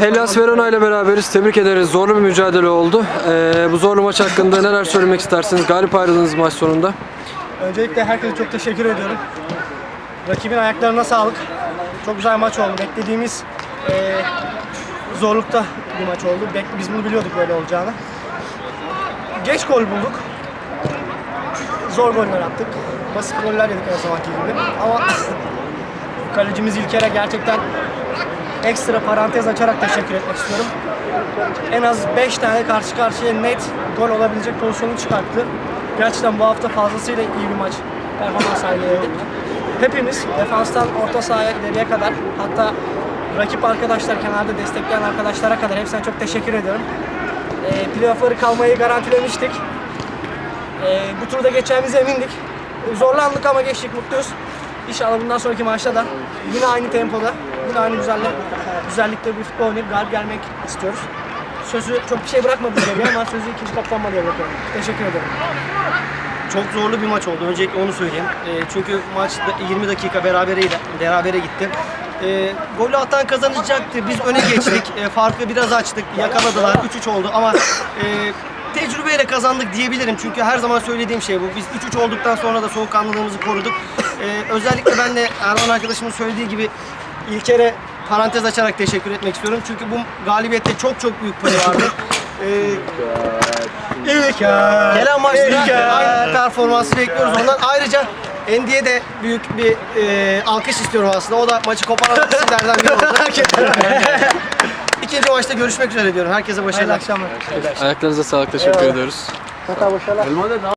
Hellas Verona ile beraberiz. Tebrik ederiz. Zorlu bir mücadele oldu. Ee, bu zorlu maç hakkında neler söylemek istersiniz? Galip ayrıldınız maç sonunda. Öncelikle herkese çok teşekkür ediyorum. Rakibin ayaklarına sağlık. Çok güzel maç oldu. Beklediğimiz eee, zorlukta bir maç oldu. Bek- Biz bunu biliyorduk böyle olacağını. Geç gol bulduk. Zor goller attık. Basit goller yedik her zamanki gibi. Ama kalecimiz İlker'e gerçekten ekstra parantez açarak teşekkür etmek istiyorum. En az 5 tane karşı karşıya net gol olabilecek pozisyonu çıkarttı. Gerçekten bu hafta fazlasıyla iyi bir maç performans sergiledik. Hepimiz defanstan orta sahaya ileriye kadar hatta rakip arkadaşlar kenarda destekleyen arkadaşlara kadar hepsine çok teşekkür ediyorum. E, playoff'ları kalmayı garantilemiştik. E, bu turda geçeceğimize emindik. Zorlandık ama geçtik mutluyuz. İnşallah bundan sonraki maçta da yine aynı tempoda, yine aynı güzelle, güzellikte bir futbol oynayıp galip gelmek istiyoruz. Sözü çok bir şey bırakmadık geriye ama sözü ikinci kaptan diye bırakıyorum. Teşekkür ederim. Çok zorlu bir maç oldu. Öncelikle onu söyleyeyim. E, çünkü maç da 20 dakika berabereydi, berabere gitti. E, golü atan kazanacaktı. Biz öne geçtik. E, farkı biraz açtık. Yakaladılar. 3-3 oldu ama e, tecrübeyle kazandık diyebilirim. Çünkü her zaman söylediğim şey bu. Biz 3-3 olduktan sonra da soğukkanlılığımızı koruduk. E, özellikle ben de Erman arkadaşımın söylediği gibi İlker'e parantez açarak teşekkür etmek istiyorum. Çünkü bu galibiyette çok çok büyük payı vardı. E, İlker. Gelen maçta aynı performansı bekliyoruz ondan. Ayrıca Endi'ye de büyük bir e, alkış istiyorum aslında. O da maçı koparan isimlerden biri oldu. İkinci maçta görüşmek üzere diyorum. Herkese Hayırlı başarılar. akşamlar. Ayaklarınıza sağlık. Teşekkür ediyoruz. Hatta başarılar.